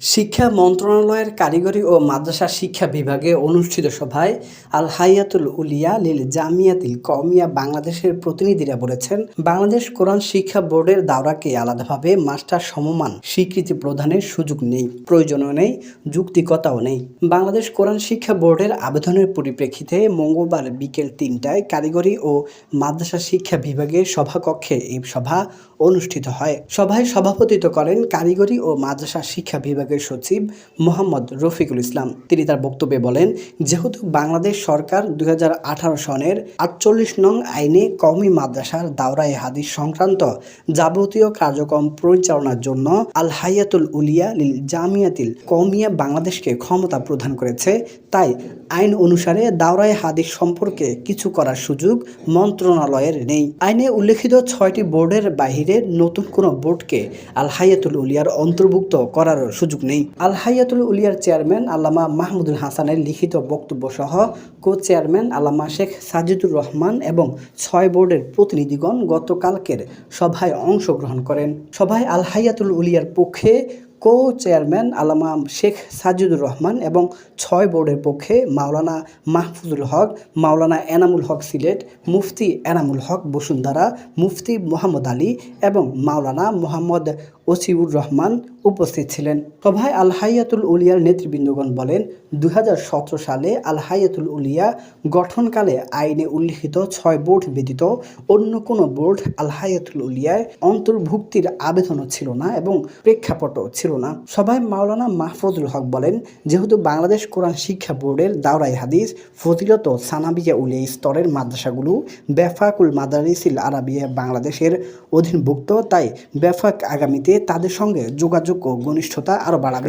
শিক্ষা মন্ত্রণালয়ের কারিগরি ও মাদ্রাসা শিক্ষা বিভাগে অনুষ্ঠিত সভায় আল হাইয়াতুল উলিয়া লিল জামিয়াতিল কমিয়া বাংলাদেশের প্রতিনিধিরা বলেছেন, বাংলাদেশ কোরআন শিক্ষা বোর্ডের দাওরাকে আলাদাভাবে মাস্টার সমমান স্বীকৃতি প্রদানের সুযোগ নেই, প্রয়োজনও নেই, যুক্তিকতাও নেই। বাংলাদেশ কোরআন শিক্ষা বোর্ডের আবেদনের পরিপ্রেক্ষিতে মঙ্গলবার বিকেল তিনটায় কারিগরি ও মাদ্রাসা শিক্ষা বিভাগের সভাকক্ষে এই সভা অনুষ্ঠিত হয়। সভায় সভাপতিত্ব করেন কারিগরি ও মাদ্রাসা শিক্ষা বিভাগের সচিব মোহাম্মদ রফিকুল ইসলাম। তিনি তার বক্তব্যে বলেন, যেহেতু বাংলাদেশ সরকার দুই সনের আটচল্লিশ নং আইনে কওমি মাদ্রাসার দাওরায়ে হাদিস সংক্রান্ত যাবতীয় কার্যক্রম পরিচালনার জন্য আল হাইয়াতুল উলিয়া লিল জামিয়াতিল কওমিয়া বাংলাদেশকে ক্ষমতা প্রদান করেছে, তাই আইন অনুসারে দাওরায়ে হাদিস সম্পর্কে কিছু করার সুযোগ মন্ত্রণালয়ের নেই। আইনে উল্লেখিত ছয়টি বোর্ডের বাহিরে নতুন কোনো বোর্ডকে আল হাইয়াতুল উলিয়ার অন্তর্ভুক্ত করার সুযোগ নেই। আল হাইয়াতুল উলিয়ার চেয়ারম্যান আল্লামা মাহমুদুল হাসানের লিখিত বক্তব্য সহ কো চেয়ারম্যান আল্লামা শেখ সাজিদুর রহমান এবং ছয় বোর্ডের প্রতিনিধিগণ গতকালকের সভায় অংশগ্রহণ করেন। সভায় আল হাইয়াতুল উলিয়ার পক্ষে কো চেয়ারম্যান আলামা শেখ সাজিদুর রহমান এবং ছয় বোর্ডের পক্ষে মাওলানা মাহফুজুল হক, মাওলানা এনামুল হক সিলেট, মুফতি এনামুল হক বসুন্ধরা, মুফতি মোহাম্মদ আলী এবং মাওলানা মোহাম্মদ ওসিউর রহমান উপস্থিত ছিলেন। সভায় আল হাইয়াতুল উলিয়ার নেতৃবৃন্দগণ বলেন দু হাজার সতেরো সালে আল হাইয়াতুল উলিয়া গঠনকালে আইনে উল্লিখিত ছয় বোর্ড ব্যতীত অন্য কোনো বোর্ড আল হাইয়াতুল উলিয়ায় অন্তর্ভুক্তির আবেদনও ছিল না এবং প্রেক্ষাপটও ছিল না। সভায় মাওলানা মাহফুজুল হক বলেন, যেহেতু বাংলাদেশ কোরআন শিক্ষা বোর্ডের দাওরাই হাদিস, ফজিলত সানাবিয়া উলিয়া স্তরের মাদ্রাসাগুলো বেফাকুল মাদারিসিল আরাবিয়া বাংলাদেশের অধীনভুক্ত, তাই বেফাক আগামীতে তাদের সঙ্গে যোগাযোগ ও ঘনিষ্ঠতা আরও বাড়াবে।